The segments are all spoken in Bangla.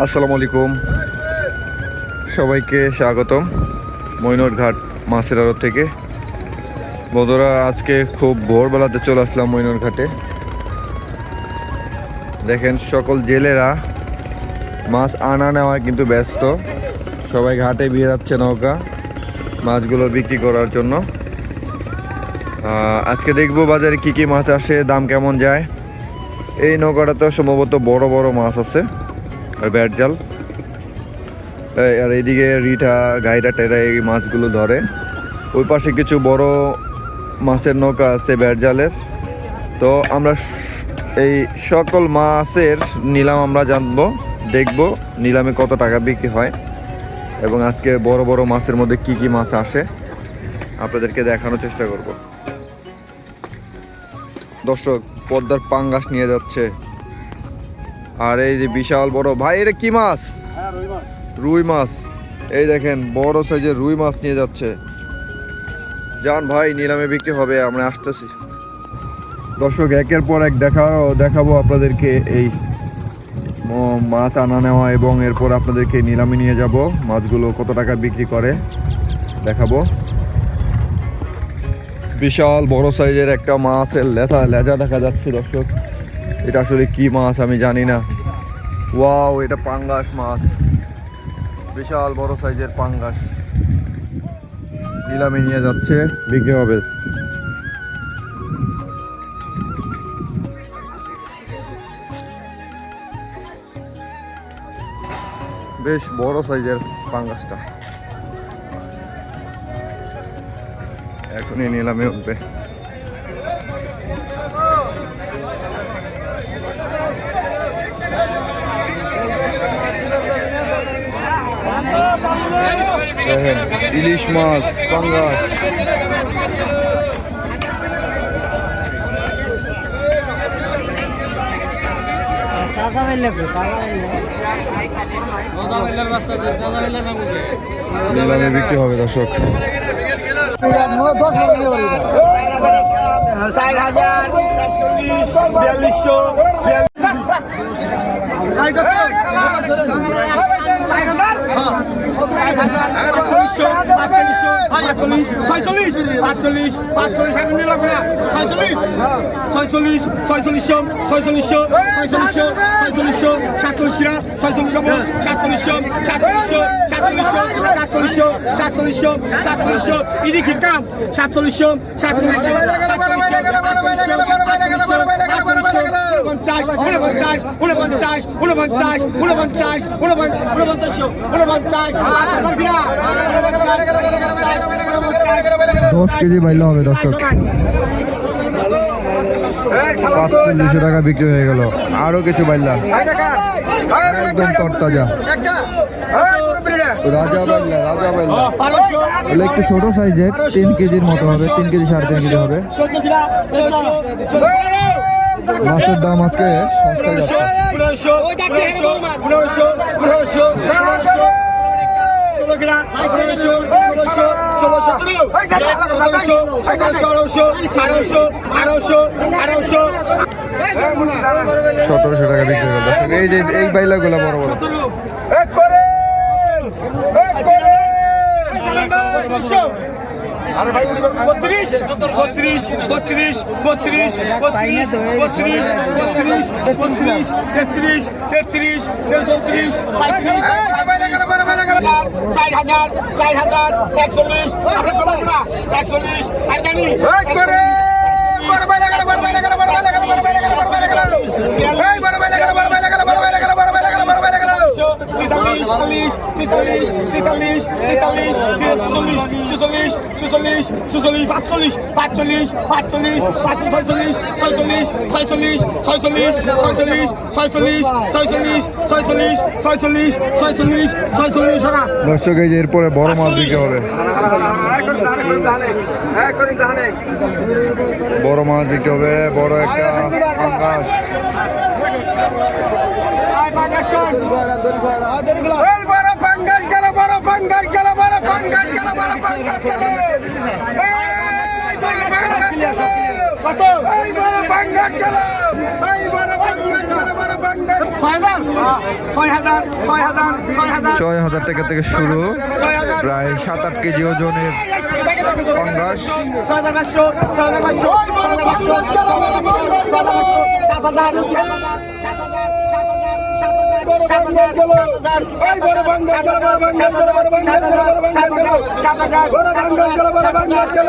আসসালামু আলাইকুম। সবাইকে স্বাগতম মৈনট ঘাট মাছের আড়ত থেকে। বন্ধুরা, আজকে খুব ভোরবেলাতে চলে আসলাম মৈনট ঘাটে দেখেন, সকল জেলেরা মাছ আনা নেওয়া কিন্তু ব্যস্ত। সবাই ঘাটে বেরাচ্ছে নৌকা মাছগুলো বিক্রি করার জন্য। আজকে দেখব বাজারে কি কি মাছ আসে, দাম কেমন যায়। এই নৌকাটাতে সম্ভবত বড় বড় মাছ আছে। আর ব্যাট জাল। আর এইদিকে রিঠা, গাইরা, টেরা এই মাছগুলো ধরে। ওই পাশে কিছু বড় মাছের নৌকা আছে ব্যাট জালের। তো আমরা এই সকল মাছের নিলাম আমরা জানব, দেখব নিলামে কত টাকা বিক্রি হয় এবং আজকে বড় বড় মাছের মধ্যে কি কি মাছ আসে, আপনাদেরকে দেখানোর চেষ্টা করব। দর্শক, পদ্মার পাঙ্গাস নিয়ে যাচ্ছে। আর এই যে বিশাল বড় ভাই এটা কি মাছ? রুই মাছ। এই দেখেন বড় সাইজের রুই মাছ নিয়ে যাচ্ছে। যান ভাই নিলামে বিক্রি হবে আমরা আসতেছি। দর্শক একের পর এক দেখা দেখাবো আপনাদেরকে এই মাছ আনা নেওয়া এবং এরপর আপনাদেরকে নিলামে নিয়ে যাব। মাছগুলো কত টাকা বিক্রি করে দেখাবো। বিশাল বড় সাইজের একটা মাছের লেজা লেজা দেখা যাচ্ছে দর্শক। এটা আসলে কি মাছ আমি জানি না। ওয়াও, এটা পাঙ্গাস মাছ। বিশাল বড় সাইজের পাঙ্গাস। নিলামে নিয়ে যাচ্ছে, বিক্রি হবে। বেশ বড় সাইজের পাঙ্গাসটা। এখনই নিলামে উঠবে। দেখেন ইলিশ মাছ পাঙ্গাস। নিলামে বিক্রি হবে দর্শক। ষাট হাজার। বিয়াল্লিশশো পাঁচচল্লিশশো ছয়চল্লিশ পাঁচচল্লিশ পাঁচচল্লিশ আমি নিলাম না ছয়চল্লিশ ছয়চল্লিশ ছয়চল্লিশশো ছয়চল্লিশশো ছয়চল্লিশশো ছয়চল্লিশশো সাতচল্লিশ কিনা ছয়চল্লিশ যাব সাতচল্লিশশো সাতচল্লিশশো সাতচল্লিশশো সাতচল্লিশশো সাতচল্লিশশো সাতচল্লিশশো ইডি কি কাম সাতচল্লিশশো সাতচল্লিশশো পঞ্চাশ উনপঞ্চাশ উনপঞ্চাশ উনপঞ্চাশ উনপঞ্চাশ উনপঞ্চাশ উনপঞ্চাশ দশ কেজি বাইলে হবে দর্শক। পাঁচচল্লিশশো টাকা বিক্রি হয়ে গেল। আরও কিছু বাইলা একদম তরতাজা। রাজা বাইলা রাজা বাইলা এগুলো একটু ছোট সাইজের তিন কেজির মতো হবে তিন কেজি সাড়ে তিন কেজি হবে। মাছের দাম আজকে সতেরোশো টাকা বিক্রি করতেছে এই যে, এই বাইলা গুলো বড়। বড় করে। বত্রিশ বত্রিশ বত্রিশ বত্রিশ বত্রিশ বত্রিশ বত্রিশ বত্রিশ তেত্রিশ তেত্রিশ চৌত্রিশ চার হাজার চার হাজার একচল্লিশ একচল্লিশ চুচল্লিশ চুচল্লিশ পাঁচচল্লিশ পাঁচচল্লিশ পাঁচচল্লিশ পাঁচচল্লিশ ছয়চল্লিশ ছয়চল্লিশ ছয়চল্লিশ ছয়চল্লিশ ছয়চল্লিশ ছয়চল্লিশ ছয়চল্লিশ ছয়চল্লিশ ছয়চল্লিশ ছয়চল্লিশ ওরা দর্শক এই যে এরপরে বড় মাছ বিক্রি হবে বড় মাছ বিক্রি হবে বড় একটা পাঙ্গাস এই বড় পাঙ্গাস বড় পাঙ্গাস গেল বড় পাঙ্গাস গেল বড় পাঙ্গাস গেল। এই বড় পাঙ্গাস গেল এই বড় পাঙ্গাস গেল এই বড় পাঙ্গাস গেল বড় পাঙ্গাস ছয় হাজার ছয় হাজার ছয় হাজার ছয় হাজার। টাকা থেকে শুরু প্রায় সাত আট কেজি ওজনের পাঙ্গাস। ছয় হাজার। পাঙ্গাস গেল এই বড় পাঙ্গাস গেল বড় পাঙ্গাস গেল বড় পাঙ্গাস গেল বড় পাঙ্গাস গেল বড় পাঙ্গাস গেল বড় পাঙ্গাস গেল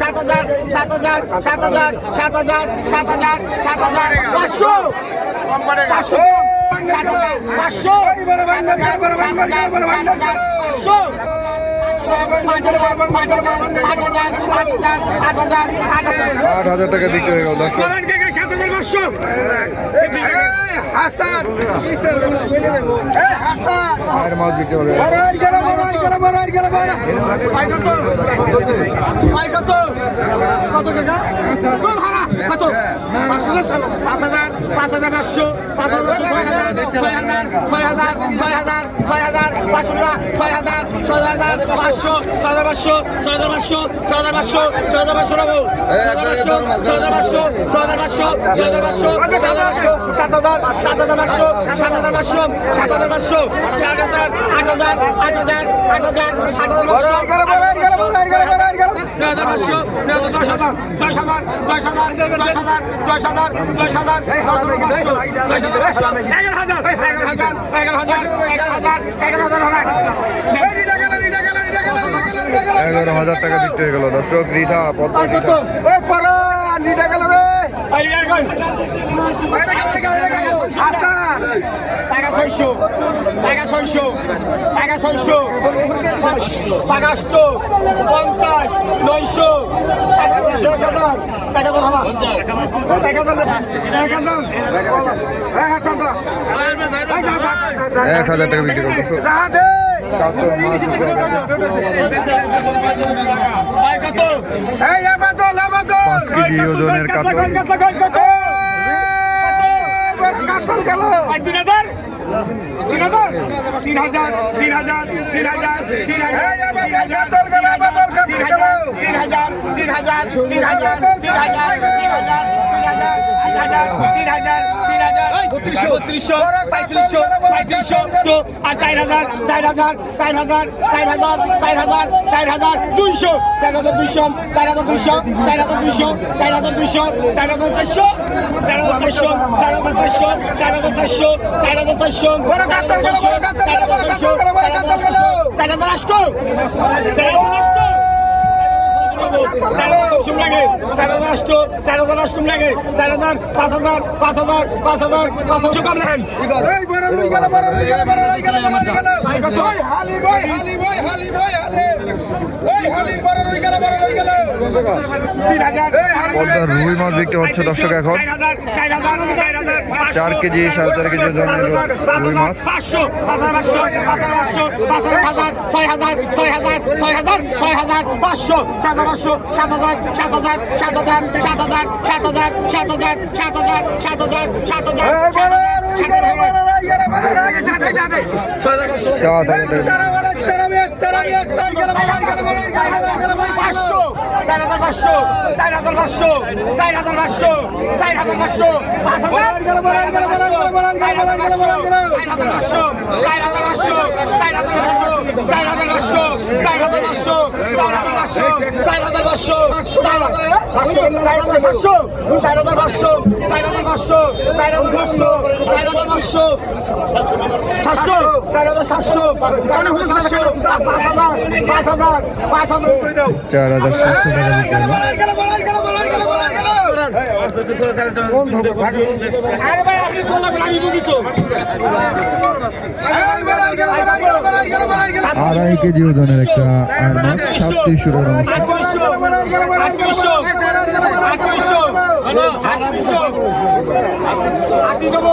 সাত হাজার সাত হাজার সাত হাজার সাত হাজার সাত হাজার সাত হাজার পাঁচশো পাঁচশো পাঁচশো বড় পাঙ্গাস গেল বড় পাঙ্গাস গেল বড় পাঙ্গাস গেল পাঁচশো আট হাজার আট টাকা বিক্রি হয়ে গেল দর্শক আয়ের মাছ বিক্রি হবে আর আর আর কত পাঁচ হাজার পাঁচ হাজার পাঁচশো পাঁচ হাজার ছয় হাজার ছয় হাজার ছয় হাজার ছয় হাজার পাঁচশো টাকা ছয় হাজার ছয় হাজার পাঁচশো ছয় হাজার পাঁচশো ছয় হাজার পাঁচশো ছয় হাজার পাঁচশো ছয় হাজার পাঁচশো টাকা ছয় হাজার পাঁচশো ছয় হাজার পাঁচশো ছয় হাজার পাঁচশো ছয় হাজার পাঁচশো সাত হাজার সাত হাজার পাঁচশো সাত হাজার পাঁচশো সাত হাজার পাঁচশো সাত হাজার আট হাজার আট হাজার আট হাজার আট হাজার বড় আর গেল বড় আর গেল বড় আর গেল বড় আর গেল নয় হাজার পাঁচশো নয় হাজার দশ হাজার দশ হাজার দশ হাজার দশ হাজার দশ হাজার দশ হাজার দশ হাজার পাঁচশো এগারো হাজার এগারো হাজার এগারো হাজার এগারো হাজার এগারো হাজার এগারো টাকা বিক্রি হয়ে গেল দর্শক রিঠা পদ্মা রিঠা গেল টাকা ছয়শো টাকা ছয়শো টাকা ছয়শো পাঁচশো পঞ্চাশ এক হাজার টাকা বিক্রি করতেছো। কত পাঁচ কেজি ওজনের কাতল তিন হাজার তিন হাজার তিন হাজার তিন হাজার তিন হাজার তিন হাজার বত্রিশশো পঁয়ত্রিশশো পঁয়ত্রিশশো তো আর চার হাজার চার হাজার চার হাজার চার হাজার চার হাজার চার হাজার দুইশো চার হাজার দুইশো চার হাজার দুইশো চার হাজার দুইশো চার হাজার দুইশো চার হাজার চারশো চার হাজার চারশো চার হাজার চারশো চার হাজার চারশো পাঁচ হাজার পাঁচ হাজার পাঁচ হাজার পাঁচ হাজার রুই মাছ বিক্রি হচ্ছে দর্শক এখন চার কেজি সাড়ে চার কেজি রুই মাছ ছয় হাজার ছয় হাজার ছয় হাজার ছয় হাজার ছয় হাজার, পাঁচশো সাত পাঁচশো সাত হাজার সাত হাজার সাত হাজার সাত হাজার সাত হাজার সাত হাজার সাত হাজার সাত হাজার সাত হাজার পাঁচশো চার হাজার পাঁচশো চার হাজার পাঁচশো চার হাজার পাঁচশো চার হাজার পাঁচশো পাঁচ হাজার চার হাজার পাঁচশো চার হাজার পাঁচশো চার হাজার পাঁচশো চার হাজার পাঁচশো চার হাজার পাঁচশো চার হাজার পাঁচশো চার হাজার পাঁচশো চার হাজার সাতশো চার হাজার সাতশো চার হাজার পাঁচশো চার হাজার পাঁচশো চার হাজার পাঁচশো চার হাজার পাঁচশো সাতশো চার হাজার সাতশো চার হাজার সাতশো পাঁচ হাজার পাঁচ হাজার পাঁচ হাজার চার হাজার সাতশো টাকা আরে ভাই আপনি আমি বুঝি তো। আড়াই কেজি ওজনের একটা আর মাছ সাতত্রিশশো টাকার মাছ আটত্রিশশো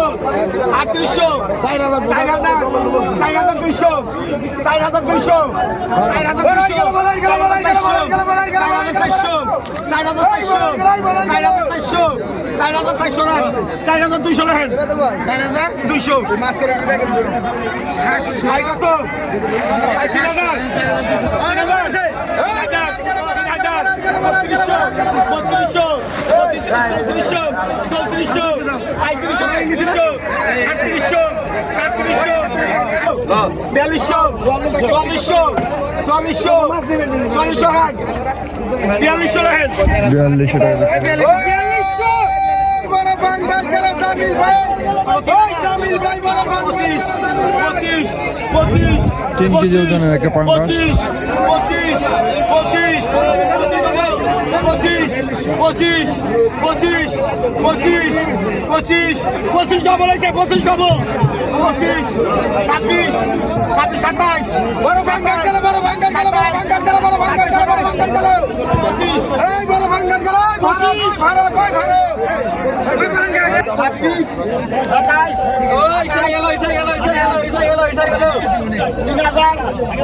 আটত্রিশশো আটত্রিশশো আটত্রিশশো আটত্রিশশো চার হাজার চার হাজার চার হাজার দুইশো চার হাজার দুইশো চার হাজার দুইশো চার হাজার চারশো চার হাজার চারশো চার হাজার চারশো চার হাজার চারশো না চার হাজার দুইশো রাখেন চার হাজার দুইশো কত ভাই হাজার তিন হাজার তিন হাজার বত্রিশশো চৌত্রিশশো চৌত্রিশশো পঁয়ত্রিশশো পঁয়ত্রিশশো সাতত্রিশশো সাতত্রিশশো বিয়াল্লিশশো চুয়াল্লিশশো চুয়াল্লিশশো চুয়াল্লিশশো হাট বিয়াল্লিশশো হেড বিয়াল্লিশশো। বিয়াল্লিশশো বড় বাঙ্গাল খেলা জামিল ভাই ওই জামিল ভাই বড় পঁচিশ। পঁচিশ পঁচিশ তিন কেজি ওজনের। পঁচিশ পঁচিশ পঁচিশ পঁচিশ পঁচিশ পঁচিশ পঁচিশ পঁচিশ পঁচিশ ডবল হয়েছে পঁচিশ ডবল পঁচিশ ছাব্বিশ ছাব্বিশ সাতাশ। বড় বাঙ্গাল খেলা বড় বাঙ্গাল খেলা বড় বাঙ্গাল খেলা বড় বাঙ্গাল খেলা বড় বাঙ্গাল খেলা পঁচিশ। এই বড় বাঙ্গাল খেলা পঁচিশ। ভালো কই ভালো ছাব্বিশ সাতাশ। তিন হাজার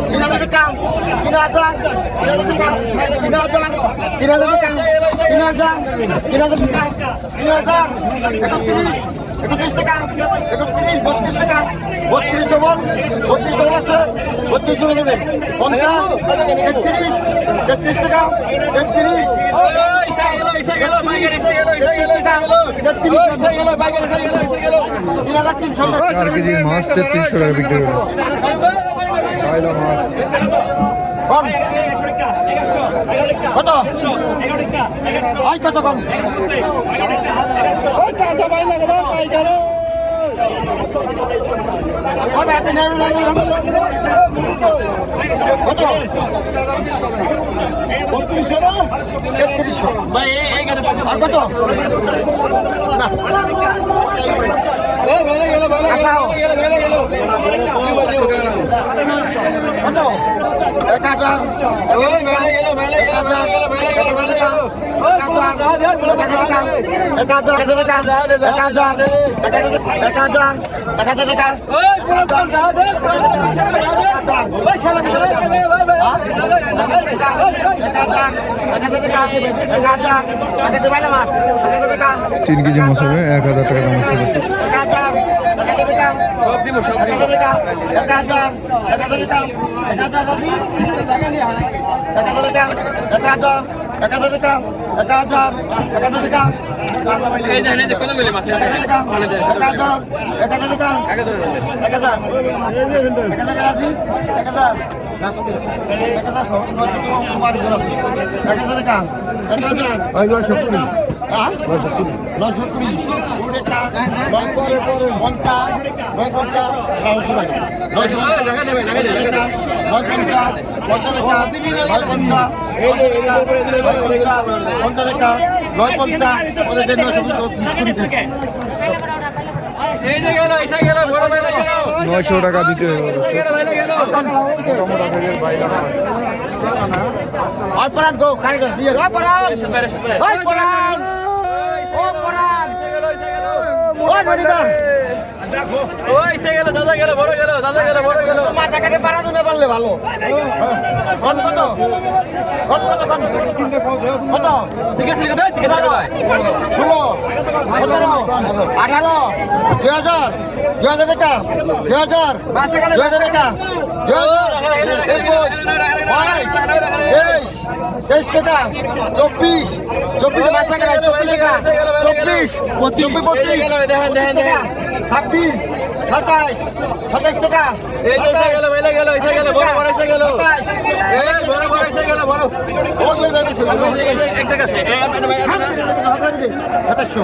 তিন হাজার টাকা তিন হাজার তিন হাজার টাকা তিন হাজার তিন হাজার তিন হাজার তিন হাজার তিন হাজার একত্রিশ একত্রিশ টাকা একত্রিশ বত্রিশ টাকা বত্রিশ ডবল বত্রিশ ডবল আছে বত্রিশ ডবল নেবে পঞ্চাশ তেত্রিশ তেত্রিশ টাকা তেত্রিশ তিন হাজার তিনশো মাছ তেত্রিশশো টাকা বিক্রি পাইলা মাছ কত? ওই কত কম? ওই তাজা ভাই লাগল ভাই কত? বত্রিশশো না? তেত্রিশশো কত? না। এক হাজার এক হাজার এক তিন কেজি মাছ হবে এক হাজার টাকা দাম আছে। টাকা দিতাম সব দিব সব দিব টাকা দিতাম টাকা দাম টাকা দিতাম টাকা দাম রাজি টাকা দিতাম টাকা দাম টাকা দিতাম টাকা দাম টাকা দিতাম এই যে এই যে কোন মিলে মাছ টাকা দিতাম টাকা দাম টাকা দিতাম টাকা দাম টাকা দাম টাকা দাম রাজি টাকা দাম টাকা দাম নশো কুমার টাকা দিতাম টাকা দাম নশো কুমার নয় পঞ্চাশ পঞ্চাশ নয় পঞ্চাশ নয় পঞ্চাশ পঞ্চাশ টাকা নয় পঞ্চাশ ওদের নয়শো কুড়ি নয়শো টাকা দিতে হবে মোটামোটা থেকে পাইলা মাছ অপরাধ ও পরাণ ওই মনিদা ওই সে গেল দাদা গেল বড় গেল দাদা গেল বড় গেল মাথা কাটে পারা দিতে পারলে ভালো কোন কত কোন কত কোন কত ঠিক আছে লিখে দাও ঠিক আছে ষোলো সতেরো আঠারো দুই হাজার দুই হাজার টাকা দুই হাজার দুই হাজার টাকা দুই হাজার একুশ বাইশ তেইশ তেইশ টাকা চব্বিশ চব্বিশ মাস টাকা চব্বিশ টাকা চব্বিশ চব্বিশ পঁচিশ টাকা ছাব্বিশ সাতাইশ সাতাইশ টাকা সাতাশশো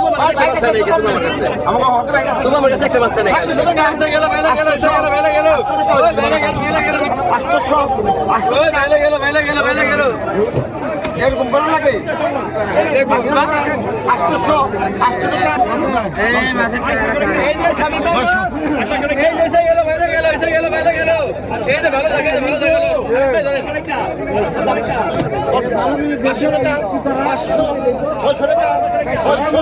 এরকম বড় লাগে আষ্টশো আষ্ট টাকা এই যে স্বামী এই যে গেল বাইরে গেল এসে গেল বাইরে গেল। এই যে ভালো লাগে ভালো লাগে। পাঁচশো টাকা পাঁচশো ছয়শো টাকা ছয়শো।